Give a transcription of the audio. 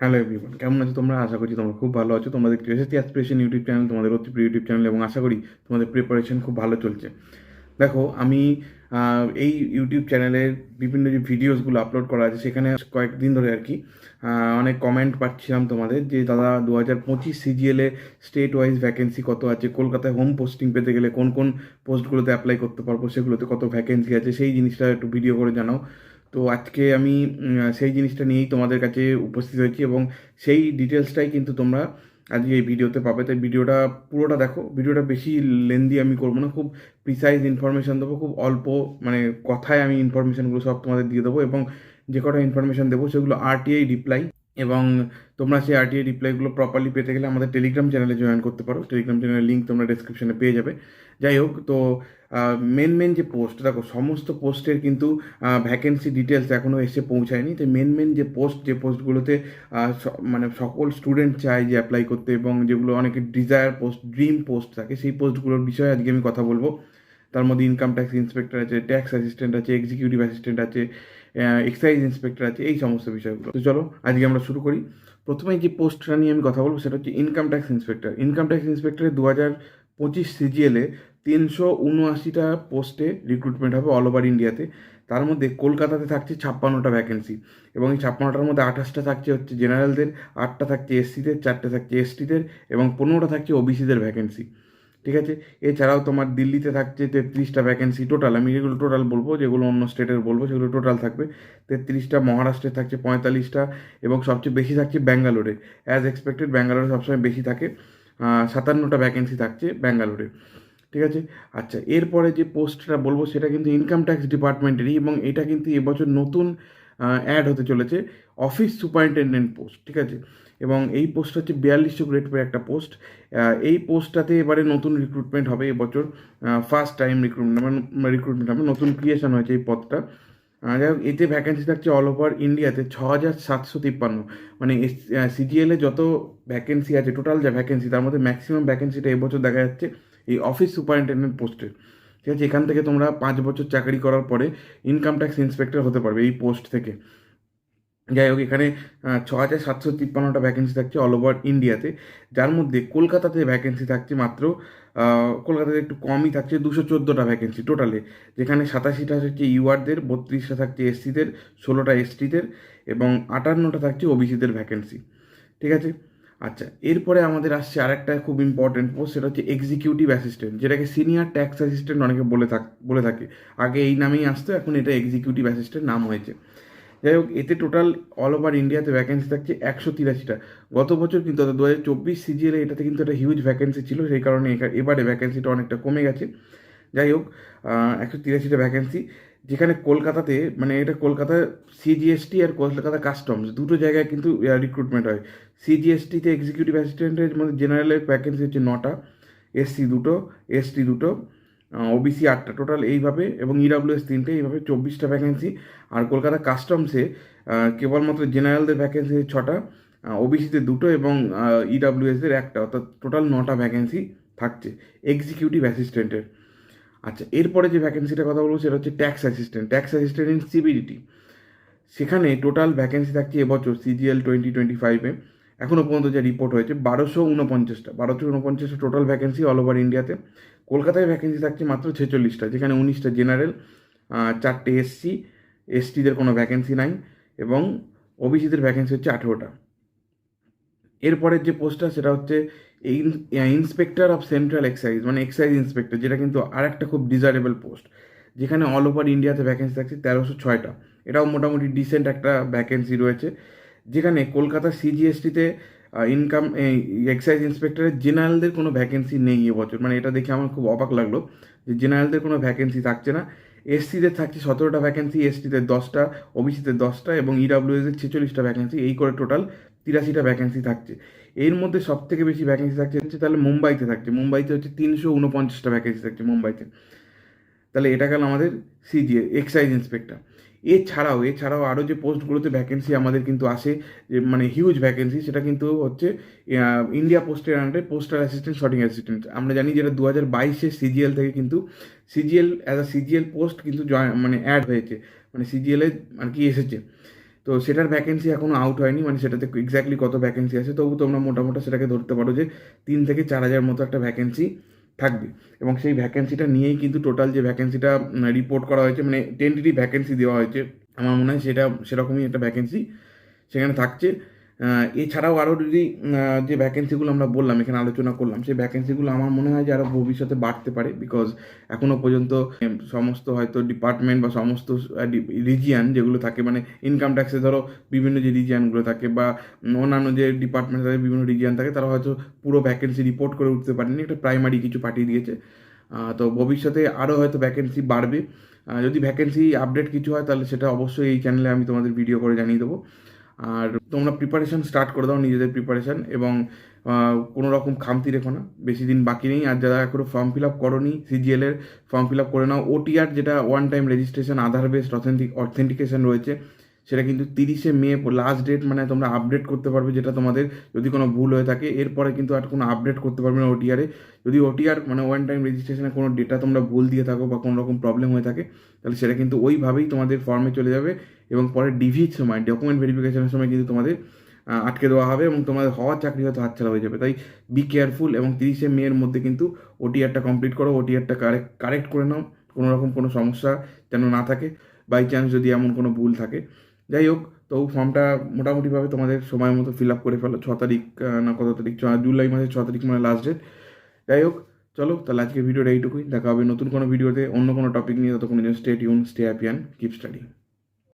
Hello everyone কেমন আছো তোমরা? আশা করছি তোমরা খুব ভালো আছো। তোমাদের এসেছি অ্যাসপিরেশন ইউটিউব চ্যানেল তোমাদের অতি প্রিয় ইউটিউব চ্যানেল এবং আশা করি তোমাদের প্রিপারেশন খুব ভালো চলছে। দেখো, আমি এই ইউটিউব চ্যানেলের বিভিন্ন যে ভিডিওসগুলো আপলোড করা আছে, সেখানে কয়েকদিন ধরে আর কি অনেক কমেন্ট পাচ্ছিলাম তোমাদের যে, দাদা দু হাজার পঁচিশ সিজিএলে স্টেট ওয়াইজ ভ্যাকেন্সি কত আছে? কলকাতায় হোম পোস্টিং পেতে গেলে কোন কোন পোস্টগুলোতে অ্যাপ্লাই করতে পারব? সেগুলোতে কত ভ্যাকেন্সি আছে? সেই জিনিসটা একটু ভিডিও করে জানাও। তো আজকে আমি সেই জিনিসটা নিয়েই তোমাদের কাছে উপস্থিত হয়েছি এবং সেই ডিটেলসটাই কিন্তু তোমরা আজকে এই ভিডিওতে পাবে। তাই ভিডিওটা পুরোটা দেখো। ভিডিওটা বেশি লেন্দি আমি করব না। খুব প্রিসাইজ ইনফরমেশান দেবো, খুব অল্প মানে কথায় আমি ইনফরমেশানগুলো সব তোমাদের দিয়ে দেবো এবং যে কটা ইনফরমেশান দেবো সেগুলো আরটিআই রিপ্লাই এবং তোমরা সেই আরটিআই রিপ্লাইগুলো প্রপারলি পেতে গেলে আমাদের টেলিগ্রাম চ্যানেলে জয়েন করতে পারো। টেলিগ্রাম চ্যানেলের লিঙ্ক তোমরা ডেসক্রিপশনে পেয়ে যাবে। যাই হোক, তো মেন মেন যে পোস্ট দেখো, সমস্ত পোস্টের কিন্তু ভ্যাকেন্সি ডিটেলস এখনও এসে পৌঁছায়নি। তো মেন মেন যে পোস্ট যে পোস্টগুলোতে মানে সকল স্টুডেন্ট চায় যে অ্যাপ্লাই করতে এবং যেগুলো অনেকে ডিজায়ার পোস্ট ড্রিম পোস্ট থাকে, সেই পোস্টগুলোর বিষয়ে আজকে আমি কথা বলব। তার মধ্যে ইনকাম ট্যাক্স ইন্সপেক্টর আছে ট্যাক্স অ্যাসিস্ট্যান্ট আছে এক্সিকিউটিভ অ্যাসিস্ট্যান্ট আছে এক্সাইজ ইন্সপেক্টর আছে, এই সমস্ত বিষয়গুলো। তো চলো, আজকে আমরা শুরু করি। প্রথমে যে পোস্টটা নিয়ে আমি কথা বলব, সেটা হচ্ছে income tax inspector income tax ইন্সপেক্টরে দু হাজার পঁচিশ সিজিএলে তিনশো উনআশিটা পোস্টে রিক্রুটমেন্ট হবে অল ওভার ইন্ডিয়াতে তার মধ্যে কলকাতাতে থাকছে ছাপ্পান্নটা ভ্যাকেন্সি এবং এই ছাপ্পান্নটার মধ্যে আঠাশটা থাকছে হচ্ছে জেনারেলদের আটটা থাকছে এসসিদের চারটে থাকছে এসটিদের এবং পনেরোটা থাকছে ওবিসিদের ভ্যাকেন্সি ঠিক আছে? এছাড়াও তোমার দিল্লিতে থাকছে তেত্রিশটা ভ্যাকেন্সি টোটাল আমি যেগুলো টোটাল বলব, যেগুলো অন্য স্টেটের বলব, সেগুলো টোটাল থাকবে। তেত্রিশটা মহারাষ্ট্রে থাকছে পঁয়তাল্লিশটা এবং সবচেয়ে বেশি থাকছে ব্যাঙ্গালোরে। অ্যাজ এক্সপেক্টেড ব্যাঙ্গালোরে সবসময় বেশি থাকে। সাতান্নটা ভ্যাকেন্সি থাকছে ব্যাঙ্গালোরে। ঠিক আছে? আচ্ছা এরপরে যে পোস্টটা বলব, সেটা কিন্তু ইনকাম ট্যাক্স ডিপার্টমেন্টেরই এবং এটা কিন্তু এবছর নতুন অ্যাড হতে চলেছে অফিস সুপারিনটেন্ডেন্ট পোস্ট ঠিক আছে? এবং এই পোস্ট হচ্ছে বিয়াল্লিশশো গ্রেড পেয়ে একটা পোস্ট এই পোস্টটাতে এবারে নতুন রিক্রুটমেন্ট হবে এবছর ফার্স্ট টাইম রিক্রুটমেন্ট মানে রিক্রুটমেন্ট হবে, নতুন ক্রিয়েশন হয়েছে এই পদটা। যাই হোক, এতে ভ্যাকেন্সি থাকছে অল ওভার ইন্ডিয়াতে ছ হাজার সাতশো তিপ্পান্ন। মানে সিজিএলে যত ভ্যাকেন্সি আছে টোটাল যা ভ্যাকেন্সি তার মধ্যে ম্যাক্সিমাম ভ্যাকেন্সিটা এবছর দেখা যাচ্ছে এই অফিস সুপারিনটেন্ডেন্ট পোস্টের ঠিক আছে, এখান থেকে তোমরা পাঁচ বছর চাকরি করার পরে ইনকাম ট্যাক্স ইন্সপেক্টর হতে পারবে এই পোস্ট থেকে। যাই হোক, এখানে ছ হাজার সাতশো তিপ্পান্নটা ভ্যাকেন্সি থাকছে অল ওভার ইন্ডিয়াতে যার মধ্যে কলকাতাতে ভ্যাকেন্সি থাকছে মাত্র কলকাতাতে একটু কমই থাকছে, দুশো চোদ্দোটা ভ্যাকেন্সি টোটালে যেখানে সাতাশিটা হচ্ছে ইউআরদের বত্রিশটা থাকছে এসসিদের ষোলোটা এসটিদের এবং আটান্নটা থাকছে ওবিসিদের ভ্যাকেন্সি ঠিক আছে? আচ্ছা এরপরে আমাদের আসছে আরেকটা খুব ইম্পর্টেন্ট পোস্ট সেটা হচ্ছে এক্সিকিউটিভ অ্যাসিস্ট্যান্ট যেটাকে সিনিয়র ট্যাক্স অ্যাসিস্ট্যান্ট অনেকে বলে থাক, বলে থাকে। আগে এই নামেই আসতো, এখন এটা এক্সিকিউটিভ অ্যাসিস্ট্যান্ট নাম হয়েছে। যাই হোক, এতে টোটাল অল ওভার ইন্ডিয়াতে ভ্যাকেন্সি থাকছে একশো তিরাশিটা। গত বছর কিন্তু দু হাজার চব্বিশ সিজিএলে এটাতে কিন্তু একটা হিউজ ভ্যাকেন্সি ছিল, সেই কারণে এবারে ভ্যাকেন্সিটা অনেকটা কমে গেছে। যাই হোক একশো তিরাশিটা ভ্যাকেন্সি যেখানে কলকাতাতে মানে এটা কলকাতা সিজিএসটি আর কলকাতা কাস্টমস দুটো জায়গায় কিন্তু রিক্রুটমেন্ট হয়। সিজিএসটিতে এক্সিকিউটিভ অ্যাসিস্ট্যান্টের মধ্যে জেনারেলের ভ্যাকেন্সি হচ্ছে নটা এসসি দুটো এসটি দুটো ওবিসি আটটা টোটাল এইভাবে, এবং ইডাব্লিউএস তিনটে, এইভাবে চব্বিশটা ভ্যাকেন্সি আর কলকাতা কাস্টমসে কেবলমাত্র জেনারেলদের ভ্যাকেন্সি ছটা ওবিসিতে দুটো এবং ইডাব্লিউএসদের একটা, অর্থাৎ টোটাল নটা ভ্যাকেন্সি থাকছে এক্সিকিউটিভ অ্যাসিস্ট্যান্টের আচ্ছা এরপরে যে ভ্যাকেন্সিটার কথা বলব সেটা হচ্ছে tax assistant tax assistant in CBDT সেখানে টোটাল ভ্যাকেন্সি থাকছে এবছর সিজিএল টোয়েন্টি টোয়েন্টি ফাইভে এখনও পর্যন্ত যা রিপোর্ট হয়েছে, বারোশো উনপঞ্চাশটা বারোশো উনপঞ্চাশটা টোটাল ভ্যাকেন্সি অল ওভার ইন্ডিয়াতে কলকাতায় ভ্যাকেন্সি থাকছে মাত্র ছেচল্লিশটা, যেখানে উনিশটা জেনারেল চারটে এসসি এসটিদের কোনো ভ্যাকেন্সি নাই এবং ওবিসিদের ভ্যাকেন্সি হচ্ছে আঠেরোটা। এরপরের যে পোস্টটা, সেটা হচ্ছে ইন্সপেক্টর অফ সেন্ট্রাল এক্সাইজ মানে এক্সাইজ ইন্সপেক্টর যেটা কিন্তু আরেকটা খুব ডিজারেবল পোস্ট যেখানে অল ওভার ইন্ডিয়াতে ভ্যাকেন্সি থাকছে তেরোশো ছয়টা। এটাও মোটামুটি ডিসেন্ট একটা ভ্যাকেন্সি রয়েছে, যেখানে কলকাতা সিজিএসটিতে ইনকাম এক্সাইজ ইন্সপেক্টরের জেনারেলদের কোনো ভ্যাকেন্সি নেই এবছর। মানে এটা দেখে আমার খুব অবাক লাগল যে জেনারেলদের কোনো ভ্যাকেন্সি থাকছে না। এসসিদের থাকছে সতেরোটা ভ্যাকেন্সি এসটিদের দশটা ওবিসিতে দশটা এবং ইডাব্লিউএসের ছেচল্লিশটা ভ্যাকেন্সি এই করে টোটাল তিরাশিটা ভ্যাকেন্সি থাকছে। এর মধ্যে সব থেকে বেশি ভ্যাকেন্সি থাকছে হচ্ছে তাহলে মুম্বাইতে থাকছে। মুম্বাইতে হচ্ছে তিনশো উনপঞ্চাশটা ভ্যাকেন্সি থাকছে মুম্বাইতে। তাহলে এটা গেল আমাদের সিজিএ এক্সাইজ ইন্সপেক্টর এছাড়াও এছাড়াও আরও যে পোস্টগুলোতে ভ্যাকেন্সি আমাদের কিন্তু আসে, যে মানে হিউজ ভ্যাকেন্সি সেটা কিন্তু হচ্ছে ইন্ডিয়া পোস্টের আন্ডারে পোস্টাল অ্যাসিস্ট্যান্ট শর্টিং অ্যাসিস্ট্যান্ট আমরা জানি যেটা দু হাজার বাইশে সিজিএল থেকে কিন্তু CGL as a CGL post কিন্তু জয় মানে অ্যাড হয়েছে। মানে সিজিএলে আর কি এসেছে। তো সেটার ভ্যাকেন্সি এখনও আউট হয়নি মানে সেটাতে এক্স্যাক্টলি কত ভ্যাকেন্সি আছে, তবু তোমরা মোটামুটি সেটাকে ধরতে পারো যে তিন থেকে চার হাজার মতো একটা ভ্যাকেন্সি থাকবে। এবং সেই ভ্যাকেন্সিটা নিয়েই কিন্তু টোটাল যে ভ্যাকেন্সিটা রিপোর্ট করা হয়েছে মানে টেন্টেটিভ ভ্যাকেন্সি দেওয়া হয়েছে, আমার মনে হয় সেটা, সেরকমই একটা ভ্যাকেন্সি সেখানে থাকছে। এছাড়াও আরও যদি যে ভ্যাকেন্সিগুলো আমরা বললাম, এখানে আলোচনা করলাম, সেই ভ্যাকেন্সিগুলো আমার মনে হয় যে আরও ভবিষ্যতে বাড়তে পারে বিকজ এখনও পর্যন্ত সমস্ত হয়তো ডিপার্টমেন্ট বা সমস্ত রিজিয়ান যেগুলো থাকে মানে ইনকাম ট্যাক্সে ধরো বিভিন্ন যে রিজিয়ানগুলো থাকে বা অন্যান্য যে ডিপার্টমেন্ট থাকে, বিভিন্ন রিজিয়ান থাকে, তারা হয়তো পুরো ভ্যাকেন্সি রিপোর্ট করে উঠতে পারেনি, একটা প্রাইমারি কিছু পাঠিয়ে দিয়েছে। তো ভবিষ্যতে আরও হয়তো ভ্যাকেন্সি বাড়বে। যদি ভ্যাকেন্সি আপডেট কিছু হয়, তাহলে সেটা অবশ্যই এই চ্যানেলে আমি তোমাদের ভিডিও করে জানিয়ে দেবো। আর তোমরা প্রিপারেশন স্টার্ট করে দাও নিজেদের প্রিপারেশন এবং কোনো রকম খামতি রেখো না। বেশি দিন বাকি নেই। আর যারা এখনও ফর্ম ফিল আপ করোনি সিজিএল এর ফর্ম ফিল আপ করে নাও। ওটিআর যেটা one time registration Aadhaar based authentic authentication রয়েছে, সেটা কিন্তু তিরিশে মে লাস্ট ডেট মানে তোমরা আপডেট করতে পারবে যেটা তোমাদের যদি কোনো ভুল হয়ে থাকে। এরপরে কিন্তু আর কোনো আপডেট করতে পারবে না ওটিআরে যদি ওটিআর মানে ওয়ান টাইম রেজিস্ট্রেশনে কোনো ডেটা তোমরা ভুল দিয়ে থাকো বা কোনো রকম প্রবলেম হয়ে থাকে, তাহলে সেটা কিন্তু ওইভাবেই তোমাদের ফর্মে চলে যাবে। এবং পরে ডিভির সময় ডকুমেন্ট ভেরিফিকেশনের সময় কিন্তু তোমাদের আটকে দেওয়া হবে এবং তোমাদের হওয়ার চাকরি হয়তো হাতছাড়া হয়ে যাবে। তাই বি কেয়ারফুল এবং তিরিশে মেয়ের মধ্যে কিন্তু ওটিআরটা কমপ্লিট করো ওটিআরটা কারেক্ট কারেক্ট করে নাও। কোনো রকম কোনো সমস্যা যেন না থাকে। বাই চান্স যদি এমন কোনো ভুল থাকে। যাই হোক, তো ফর্মটা মোটামুটিভাবে তোমাদের সময় মতো ফিল আপ করে ফেলো। ছ তারিখ না কত তারিখ? জুলাই মাসের ছ তারিখ মানে লাস্ট ডেট যাই হোক, চলো তাহলে আজকে ভিডিওটা এইটুকুই। দেখা হবে নতুন কোনো ভিডিওতে অন্য কোনো টপিক নিয়ে। ততক্ষণ stay tune stay happy and keep study